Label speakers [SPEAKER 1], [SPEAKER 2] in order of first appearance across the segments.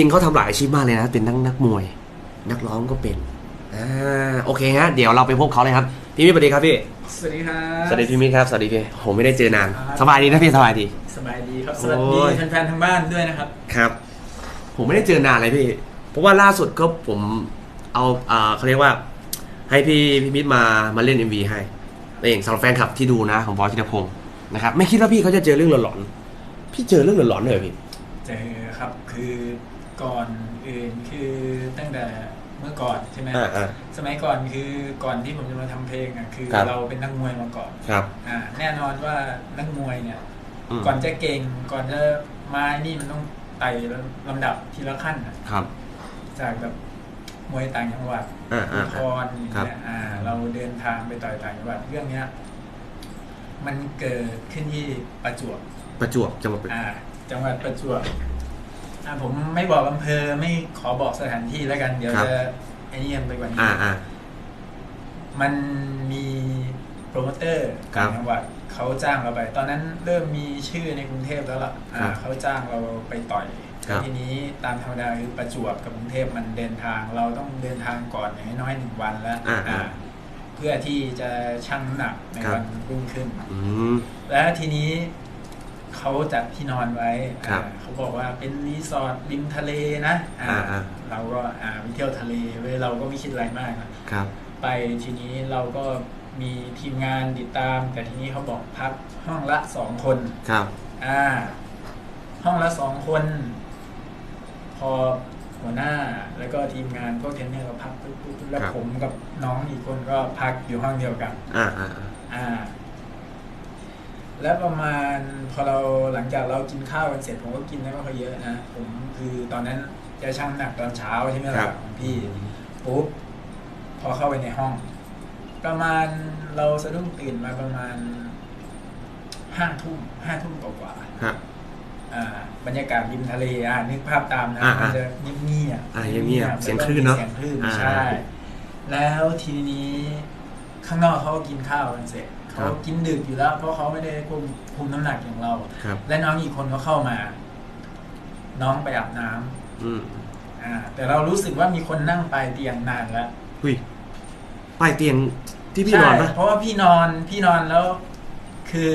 [SPEAKER 1] จริงเขาทำหลายอาชีพมากเลยนะ เป็นนักนักมวย นักร้องก็เป็น อ่า โอเคฮะ เดี๋ยวเราไปพบเขาเลยครับ พี่มิตรสวัสดีครับพี่
[SPEAKER 2] สวัสดีครับ
[SPEAKER 1] สวัสดีพี่มิตรครับ สวัสดีพี่ผมไม่ได้เจอนาน
[SPEAKER 2] ครับ
[SPEAKER 1] สบายดีนะพี่สบายดี
[SPEAKER 2] สบายดีครับ
[SPEAKER 1] โอ้
[SPEAKER 2] ส
[SPEAKER 1] ย
[SPEAKER 2] วัสดีแฟนๆทางบ้านด้วยนะครับ
[SPEAKER 1] ครับ ผมไม่ได้เจอนานเลยพี่ เพราะว่าล่าสุดก็ผมเอาอ่าเขาเรียกว่า ให้พี่พี่มิตรมามาเล่น MV ให้นั่นเองสำหรับแฟนคลับที่ดูนะของบอสธินพงศ์นะครับ ไม่คิดว่าพี่เขาจะเจอเรื่องหลอนๆพี่เจอเรื่องหลอนๆเลยเหรอพี่
[SPEAKER 2] เจอครับคือ ก่อนอื่นคือตั้งแต่เมื่อก่อนใช่ไหม
[SPEAKER 1] อ่าอ่า
[SPEAKER 2] สมัยก่อนคือก่อนที่ผมจะมาทำเพลงอะคือ
[SPEAKER 1] ครับ
[SPEAKER 2] เราเป็นนักมวยมาก่อน
[SPEAKER 1] ครับ
[SPEAKER 2] อ่าแน่นอนว่านักมวยเนี่ย
[SPEAKER 1] อืม
[SPEAKER 2] ก่อนจะเก่งก่อนจะมานี่มันต้องไต่ลำดับทีละขั้นอะ
[SPEAKER 1] ครับ
[SPEAKER 2] จากแบบมวยต่างจังหวัด
[SPEAKER 1] อ่าอ่า
[SPEAKER 2] นครอย่าง
[SPEAKER 1] ครับ
[SPEAKER 2] เงี้ยอ่า เราเดินทางไปต่อยต่างจังหวัดเรื่องเนี้ย มันเกิดขึ้นที่ประจวบ
[SPEAKER 1] ประจวบจังหวัด
[SPEAKER 2] อ่า จังหวัดประจวบ อ่าผมไม่บอกอำเภอไม่ขอบอกสถานที่แล้วกัน เดี๋ยว
[SPEAKER 1] ครับ
[SPEAKER 2] จะไอ้นี่กันไปกว่านี้
[SPEAKER 1] อ่าอ่า
[SPEAKER 2] มันมีโปรโมเตอร์
[SPEAKER 1] ครับ
[SPEAKER 2] ต่างจังหวัดเขาจ้างเราไป ตอนนั้นเริ่มมีชื่อในกรุงเทพแล้วล่ะ
[SPEAKER 1] ครั
[SPEAKER 2] อ่า
[SPEAKER 1] บ
[SPEAKER 2] เขาจ้างเราไปต่อย
[SPEAKER 1] ครับ
[SPEAKER 2] ทีนี้ตามธรรมดาคือประจวบกับกรุงเทพมันเดินทาง เราต้องเดินทางก่อนอย่างน้อยๆหนึ่งวันแล้ว
[SPEAKER 1] อ่าอ่า
[SPEAKER 2] เพื่อที่จะชั่งน้ำหนักใน
[SPEAKER 1] ครับ
[SPEAKER 2] วันรุ่งขึ้น
[SPEAKER 1] อืม
[SPEAKER 2] และทีนี้ เขาจัดที่นอนไว้
[SPEAKER 1] ครับ
[SPEAKER 2] อ่าเขาบอกว่าเป็นรีสอร์ทริมทะเลนะอ่า
[SPEAKER 1] อ่าอ่า
[SPEAKER 2] เราก็อ่าไปเที่ยวทะเลเว้ยเราก็ไม่คิดอะไรมากนะครับ ไปทีนี้เราก็มีทีมงานติดตาม แต่ทีนี้เขาบอกพักห้องละสองคน
[SPEAKER 1] ครับ
[SPEAKER 2] อ่า ห้องละสองคน พอหัวหน้า แล้วก็ทีมงานพวกเทรนเนอร์ก็พักปุ๊บปุ๊บปุ๊บแล้ว
[SPEAKER 1] ครับ
[SPEAKER 2] ผมกับน้องอีกคนก็พักอยู่ห้องเดียวกัน
[SPEAKER 1] อ่าอ่าอ่า
[SPEAKER 2] อ่า แล้วประมาณพอเราหลังจากเรากินข้าวกันเสร็จผมก็กินได้ไม่ค่อยเยอะนะผมคือตอนนั้นจะชั่งน้ำหนักตอนเช้าใช่ไหม
[SPEAKER 1] ครั
[SPEAKER 2] ล่ะ
[SPEAKER 1] บ
[SPEAKER 2] ของพี่ปุ๊บพอเข้าไปในห้อง ประมาณเราสะดุ้งตื่นมาประมาณห้าทุ่มห้าทุ่มกว่าๆ
[SPEAKER 1] ครับ
[SPEAKER 2] อ่า บรรยากาศริมทะเลอ่านึกภาพตามนะ
[SPEAKER 1] อ่า
[SPEAKER 2] มันจะเงียบเงียบ
[SPEAKER 1] อ่าเงียบๆเสียงคลื่นเนอะ
[SPEAKER 2] เสียงคลื่น
[SPEAKER 1] อ่า
[SPEAKER 2] ใช่ แล้วทีนี้ข้างนอกเขาก็กินข้าวกันเสร็จ
[SPEAKER 1] ครั
[SPEAKER 2] เขา
[SPEAKER 1] บ
[SPEAKER 2] กินดึกอยู่แล้ว เพราะเขาไม่ได้คุมคุมน้ำหนักอย่างเรา
[SPEAKER 1] ครับ
[SPEAKER 2] และน้องอีกคนเขาเข้ามา น้องไปอาบน้ำ
[SPEAKER 1] อืม
[SPEAKER 2] อ่า แต่เรารู้สึกว่ามีคนนั่งปลายเตียงนานแล้ว
[SPEAKER 1] หุยป้ายเตียงที่พี่นอนปะ
[SPEAKER 2] ใช่เพราะว่าพี่นอนพี่นอนแล้ว คือ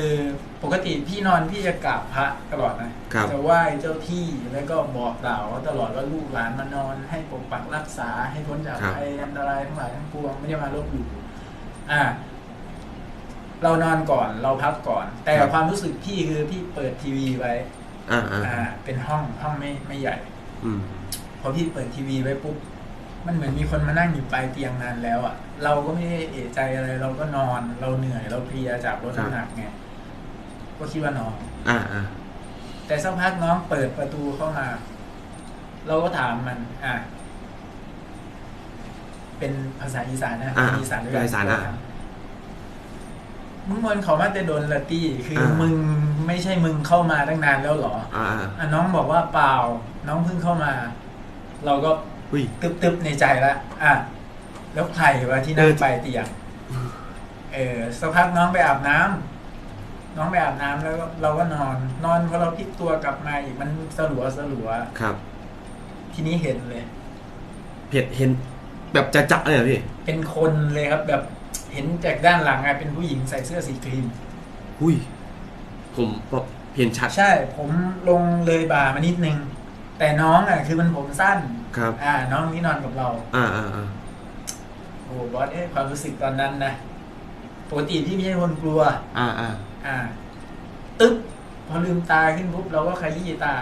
[SPEAKER 2] ปกติพี่นอนพี่จะกราบพระตลอดนะครับจะไหว้เจ้าที่แล้วก็บอกกล่าวตลอดว่าลูกหลานมานอน ให้ปกปักรักษาให้พ้นจาก
[SPEAKER 1] ครับ
[SPEAKER 2] ภัยอันตรายทั้งหลายทั้งปวงไม่ได้มาลบหลู่อ่า เรานอนก่อนเราพักก่อน แต่ความรู้สึกพี่คือพี่เปิดทีวีไว้
[SPEAKER 1] อ่าอ่า
[SPEAKER 2] อ่าเป็นห้องห้องไม่ไม่ใหญ่
[SPEAKER 1] อืม
[SPEAKER 2] พอพี่เปิดทีวีไว้ปุ๊บมันเหมือนมีคนมานั่งอยู่ปลายเตียงนานแล้วอะ่ะ เราก็ไม่ได้เอะใจอะไร เราก็นอนเราเหนื่อยเราเพลียจากรถน้ำหนักไงก็คิดว่านอน
[SPEAKER 1] อ่าอ่า
[SPEAKER 2] แต่สักพักน้องเปิดประตูเข้ามา เราก็ถามมัน อะเป็นภาษาอีสานนะ
[SPEAKER 1] อ่า
[SPEAKER 2] อีสานด้วยกั
[SPEAKER 1] อีสานอะ
[SPEAKER 2] มึงมันเขามาแต่โดนละตี้คือ
[SPEAKER 1] อ่ามึ
[SPEAKER 2] มึงไม่ใช่มึงเข้ามาตั้งนานแล้วเหรอ
[SPEAKER 1] อ่าอ่า
[SPEAKER 2] อะน้องบอกว่าเปล่า น้องเพิ่งเข้ามา เราก็
[SPEAKER 1] หุย
[SPEAKER 2] ตึบๆในใจละอะแล้วใครวะที่นั่ง
[SPEAKER 1] เออ
[SPEAKER 2] ไปเตียงเออสักพักน้องไปอาบน้ำน้องไปอาบน้ำแล้วก็เราก็นอน นอนพอเราพลิกตัวกลับมาอีกมันสลัวสลัว
[SPEAKER 1] ครับ
[SPEAKER 2] ทีนี้เห็นเลย
[SPEAKER 1] เผ็ดเห็นแบบจะจะเลยเหรอพี่
[SPEAKER 2] เป็นคนเลยครับแบบ เห็นจากด้านหลังอะเป็นผู้หญิงใส่เสื้อสีครีม
[SPEAKER 1] หุยผมแบบเห็นชัด
[SPEAKER 2] ใช่ผมลงเลยบ่ามานิดนึง แต่น้องอะคือมันผมสั้น
[SPEAKER 1] ครับ
[SPEAKER 2] อ่า น้องที่นอนกับเรา
[SPEAKER 1] อ่าอ่าอ่า
[SPEAKER 2] โอ้บอสเอ้ยความรู้สึกตอนนั้นนะปกติพี่ไม่ใช่คนกลัว
[SPEAKER 1] อ่าอ่า
[SPEAKER 2] อ่า ตึ๊บพอลืมตาขึ้นปุ๊บเราก็ขยี้ตา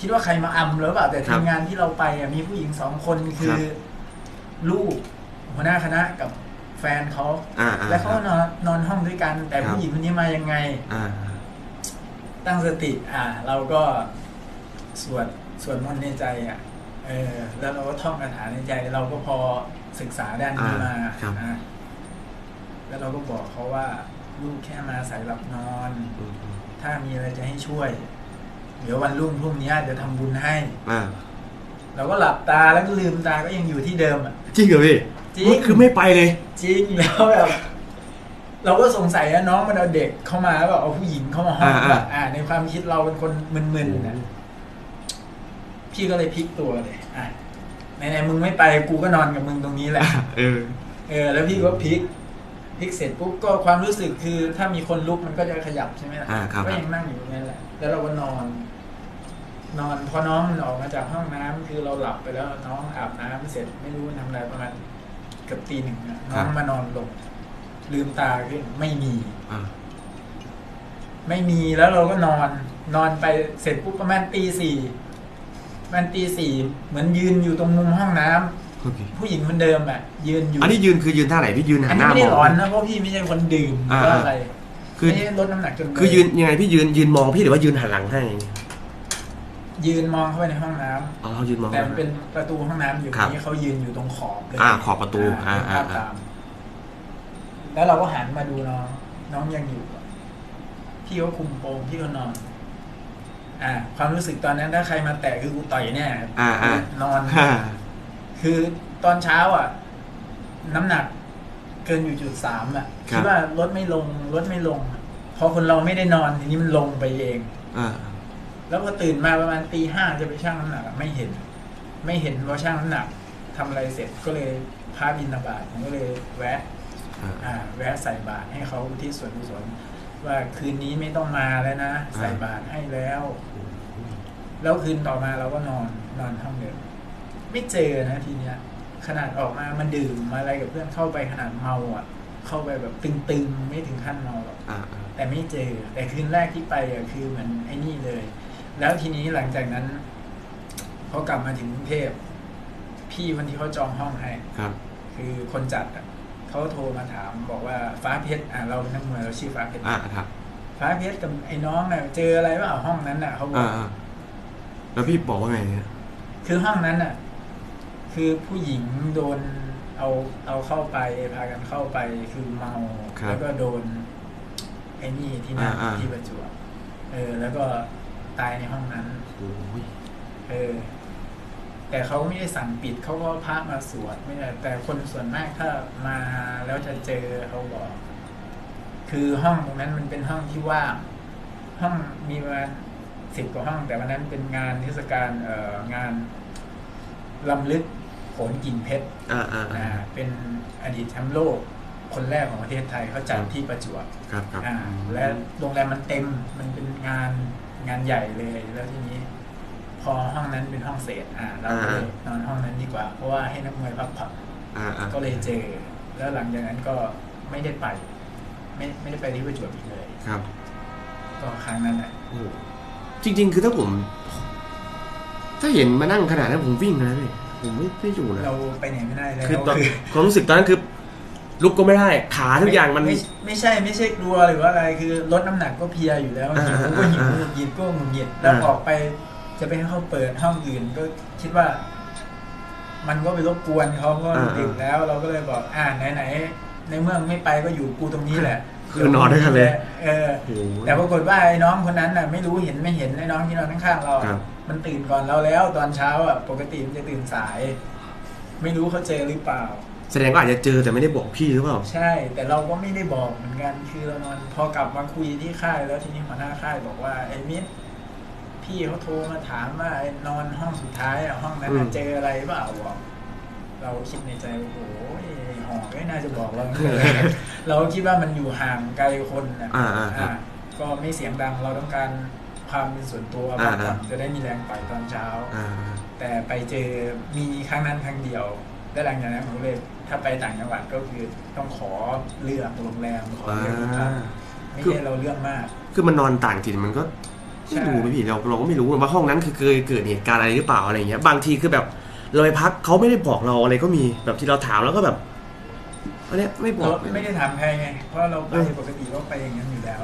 [SPEAKER 2] คิดว่าใครมาอำหรือเปล่าแต่
[SPEAKER 1] ครั
[SPEAKER 2] ที
[SPEAKER 1] บ
[SPEAKER 2] มงานที่เราไปอะมีผู้หญิงสองคนคื
[SPEAKER 1] ครั
[SPEAKER 2] อบลูกหัวหน้าคณะกับ แฟนเขา
[SPEAKER 1] อ่าอ่า
[SPEAKER 2] แล้วเขาก็นอนนอนห้องด้วยกัน แต่
[SPEAKER 1] ครับ
[SPEAKER 2] ผู้หญิงคนนี้มายังไง
[SPEAKER 1] อ่า
[SPEAKER 2] ตั้งสติ อ่า เราก็สวดสวดมนต์ในใจอะเออแล้วเราก็ท่องคาถาในใจ เราก็พอศึกษาด้านนี้มา
[SPEAKER 1] อ่าครับ
[SPEAKER 2] อะแล้วเราก็บอกเขาว่าลูกแค่มาใส่หลับนอน
[SPEAKER 1] อืมอืม
[SPEAKER 2] ถ้ามีอะไรจะให้ช่วย เดี๋ยววันรุ่งพรุ่งนี้จะทำบุญให้
[SPEAKER 1] อ่า
[SPEAKER 2] เราก็หลับตาแล้วก็ลืมตาก็ยังอยู่ที่เดิมอะ
[SPEAKER 1] จริงเหรอพี่
[SPEAKER 2] จริง
[SPEAKER 1] มันคือไม่ไปเลย
[SPEAKER 2] จริงแล้วแบบเราก็สงสัยว่าน้องมันเอาเด็กเข้ามาแล้วแบบเอาผู้หญิงเข้ามาห้อง
[SPEAKER 1] อ่า
[SPEAKER 2] แบบอ่า ในความคิดเราเป็นคนมึนๆนะพี่ก็เลยพลิกตัวเลย อะไหนๆมึงไม่ไปกูก็นอนกับมึงตรงนี้แหละ
[SPEAKER 1] เออ
[SPEAKER 2] เออแล้วพี่ก็พลิกพลิกเสร็จปุ๊บก็ความรู้สึกคือ ถ้ามีคนลุกมันก็จะขยับใช่ไหมล่ะ
[SPEAKER 1] อ่าครับ
[SPEAKER 2] ก็ยังนั่งอยู่ตรงนั้นแหละ แล้วเราก็นอน นอนพอน้องมันออกมาจากห้องน้ำคือเราหลับไปแล้วน้องอาบน้ำเสร็จไม่รู้มันทำอะไรประมาณ เกือบตีหนึ่งอะน้องมานอนลง ลืมตาขึ้นไม่มี
[SPEAKER 1] อ่า
[SPEAKER 2] ไม่มีแล้วเราก็นอน นอนไปเสร็จปุ๊บประมาณตีสี่ประมันตีสี่เหมือนยืนอยู่ตรงมุมห้องน้ำ
[SPEAKER 1] โอเค
[SPEAKER 2] ผู้หญิงคนเดิมอะ ยืนอยู่
[SPEAKER 1] อันนี้ยืนคือยืนท่าไหนพี่ยืน
[SPEAKER 2] อั
[SPEAKER 1] หั
[SPEAKER 2] น
[SPEAKER 1] นห
[SPEAKER 2] นี้
[SPEAKER 1] น้า
[SPEAKER 2] ไม่
[SPEAKER 1] ม
[SPEAKER 2] ได้
[SPEAKER 1] อง
[SPEAKER 2] ร้อนนะเพราะพี่ไม่ใช่คนดื่ม
[SPEAKER 1] อ่า
[SPEAKER 2] ก็อะไร
[SPEAKER 1] คือ
[SPEAKER 2] ไม่ได้ลดน้ำหนักจนเกิ
[SPEAKER 1] คือยืนยังไงพี่ยืนยืนมองพี่หรือว่ายืนหันหลังให้
[SPEAKER 2] ยืนมองเข้าไปในห้องน้ำ
[SPEAKER 1] อ๋อยืนมอง
[SPEAKER 2] แต่มันเป็นประตูห้องน้ำอยู่
[SPEAKER 1] ครับ
[SPEAKER 2] นี้เขายืนอยู่ตรงขอบเลย
[SPEAKER 1] อ่าขอบประตูอ่า
[SPEAKER 2] เป็นภาพ
[SPEAKER 1] อ่า
[SPEAKER 2] ตามแล้วเราก็หันมาดูน้อง น้องยังอยู่อะพี่เขาคุมโปงพี่เขานอน อ่า ความรู้สึกตอนนั้นถ้าใครมาแตะคือกูต่อยแน่
[SPEAKER 1] อ่าอ่าน
[SPEAKER 2] อน
[SPEAKER 1] ฮ่า
[SPEAKER 2] คือตอนเช้าอะ น้ำหนักเกินอยู่จุดสามอะคิดว่าลดไม่ลงลดไม่ลงอะพอคนเราไม่ได้นอนทีนี้มันลงไปเอง
[SPEAKER 1] อ่า
[SPEAKER 2] แล้วพอตื่นมาประมาณตีห้าจะไปชั่งน้ำหนักอะไม่เห็น ไม่เห็นว่าชั่งน้ำหนักทำอะไรเสร็จก็เลยพาบินบาตผมก็เลยแวะ
[SPEAKER 1] อ่า
[SPEAKER 2] อ่าแวะใส่บาตรให้เขาอุที่ส่วนกุศลว่าคืนนี้ไม่ต้องมาแล้วนะใส่บาตรให้แล้ว แล้วคืนต่อมาเราก็นอนนอนห้องเดิมไม่เจอนะทีเนี้ย ขนาดออกมามันดื่มมาอะไรกับเพื่อนเข้าไปขนาดเมาอะ เข้าไปแบบตึงๆไม่ถึงขั้นเมาหรอก
[SPEAKER 1] อ่าอ่า
[SPEAKER 2] แต่ไม่เจอ แต่คืนแรกที่ไปอะคือเหมือนไอ้นี่เลย แล้วทีนี้หลังจากนั้นเขากลับมาถึงกรุงเทพพี่คนที่เขาจองห้องให้
[SPEAKER 1] ครับ
[SPEAKER 2] คือคนจัดอะเขาโทรมาถามบอกว่าฟ้าเพชรอะเราเป็นนักมวยเราชื่อฟ้าเพชร
[SPEAKER 1] อ่าครับ
[SPEAKER 2] ฟ้าเพชรกับไอ้น้องน่ะเจออะไรเปล่าห้องนั้นน่ะเขาบอ
[SPEAKER 1] อ่ากอ่าแล้วพี่บอกว่าไงเนี่ย
[SPEAKER 2] คือห้องนั้นน่ะ คือผู้หญิงโดนเอาเอาเข้าไปพากันเข้าไปคือเมา
[SPEAKER 1] ครับ
[SPEAKER 2] แล้วก็โดนไอ้นี่ที่นั่น
[SPEAKER 1] อ่าอ่า
[SPEAKER 2] ที่ประจวบเออ แล้วก็ ตายในห้องนั้น
[SPEAKER 1] โอ้ย
[SPEAKER 2] เออ แต่เขาไม่ได้สั่งปิดเขาก็พระมาสวดไม่ได้แต่คนส่วนมากถ้ามาแล้วจะเจอเขาบอก คือห้องตรงนั้นมันเป็นห้องที่ว่างห้องมีประมาณสิบกว่าห้อง แต่วันนั้นเป็นงานเทศกาลเอ่องานลำลึกโขนกิ่งเพชร
[SPEAKER 1] อ่าอ่าอ่า
[SPEAKER 2] อ่าเป็นอดีตแชมป์โลกคนแรกของประเทศไทยเขาจัดที่ประจวบ
[SPEAKER 1] ครับครับ
[SPEAKER 2] อ่าและโรงแรมมันเต็มมันเป็นงาน งานใหญ่เลยแล้วทีนี้ พอห้องนั้นเป็นห้องเศษอ่าเราก็เลยนอนห้องนั้นดีกว่า เพราะว่าให้นักมวยพักผ่อน
[SPEAKER 1] อ่าอ่า
[SPEAKER 2] ก็เลยเจอ แล้วหลังจากนั้นก็ไม่ได้ไป ไม่ไม่ได้ไปที่ประจวบอีกเลย
[SPEAKER 1] ครับ
[SPEAKER 2] ก็ครั้งนั้นแหละ
[SPEAKER 1] โอ้โหจริง ๆ คือถ้าผม ถ้าเห็นมานั่งขนาดนั้นผมวิ่งนะพี่ผมไม่ไม่อยู่นะ
[SPEAKER 2] เราไปไหนไม่ได้แล้ว
[SPEAKER 1] คือตอนความรู้สึกตอนนั้นคือ ลุกก็ไม่ได้ ขาทุกอย่างมัน
[SPEAKER 2] ไไม่ใช่ไม่ใช่กลัวหรือว่าอะไรคือลดน้ำหนักก็เพลียอยู่แล้ว
[SPEAKER 1] อ่า
[SPEAKER 2] หิวก็หิว
[SPEAKER 1] อ่า
[SPEAKER 2] หงุดหงิดก็หงุดหงิดแล้ว
[SPEAKER 1] อ่า
[SPEAKER 2] ออกไปจะไปให้เขาเปิดห้องอื่นก็คิดว่า มันก็ไปรบกวนเขาเพราะมันดึกแล้ว เราก็เลยบอก อ่าไหนไหนๆในเมืองไม่ไปก็อยู่กูตรงนี้แหละ
[SPEAKER 1] คือนอนด้วยกันเลย
[SPEAKER 2] เออ
[SPEAKER 1] โอ้โห
[SPEAKER 2] แต่ปรากฏว่าไอ้น้องคนนั้นน่ะไม่รู้เห็นไม่เห็นไอ้น้องที่นอนข้างๆเรา
[SPEAKER 1] ครับ
[SPEAKER 2] มันตื่นก่อนเราแล้ว ตอนเช้าอะปกติมันจะตื่นสาย ไม่รู้เขาเจอหรือเปล่า
[SPEAKER 1] แสดงว่าอาจจะเจอแต่ไม่ได้บอกพี่หรือเปล่า
[SPEAKER 2] ใช่ แต่เราก็ไม่ได้บอกเหมือนกันคือเรานอนพอกลับมาคุยที่ค่ายแล้วทีนี้หัวหน้าค่ายบอกว่าไอ้มิตรพี่เขาโทรมาถามว่าไอ้นอนห้องสุดท้ายอะห้องนั้นน่ะ
[SPEAKER 1] อืม
[SPEAKER 2] เจออะไรเปล่าบอกเราคิดในใจโอ้โหหอไม่น่าจะบอกเราเราก็คิดว่ามันอยู่ห่างไกลคนอะ
[SPEAKER 1] อ่าอ่าครับ
[SPEAKER 2] ก็ไม่เสียงดังเราต้องการความเป็นส่วนตัว
[SPEAKER 1] อ่า
[SPEAKER 2] พักผ่อน
[SPEAKER 1] อ่า
[SPEAKER 2] จะได้มีแรงไปตอนเช้า
[SPEAKER 1] อ่า
[SPEAKER 2] แต่ไปเจอมีครั้งนั้นครั้งเดียว และหลังจากนั้นผมก็เลย ถ้าไปต่างจังหวัดก็คือต้องขอเลือกโรงแรมขอเลือกที่พักไม่ใช่เราเลือกมาก
[SPEAKER 1] คือมันนอนต่างถิ่นมันก็
[SPEAKER 2] ใช่
[SPEAKER 1] ไม่รู้ไหมพี่เราเราก็ไม่รู้ว่าห้องนั้นคือเคยเกิดเหตุการณ์อะไรหรือเปล่าอะไรเงี้ย บางทีคือแบบเราไปพักเขาไม่ได้บอกเราอะไรก็มีแบบที่เราถามแล้วก็แบบอันเนี้ยไม่บอ
[SPEAKER 2] เรา
[SPEAKER 1] ก
[SPEAKER 2] ไม่ได้ถามใครไงเพราะเราไป
[SPEAKER 1] เออ
[SPEAKER 2] ปกติก็ไปอย่างนั้นอยู่แล้ว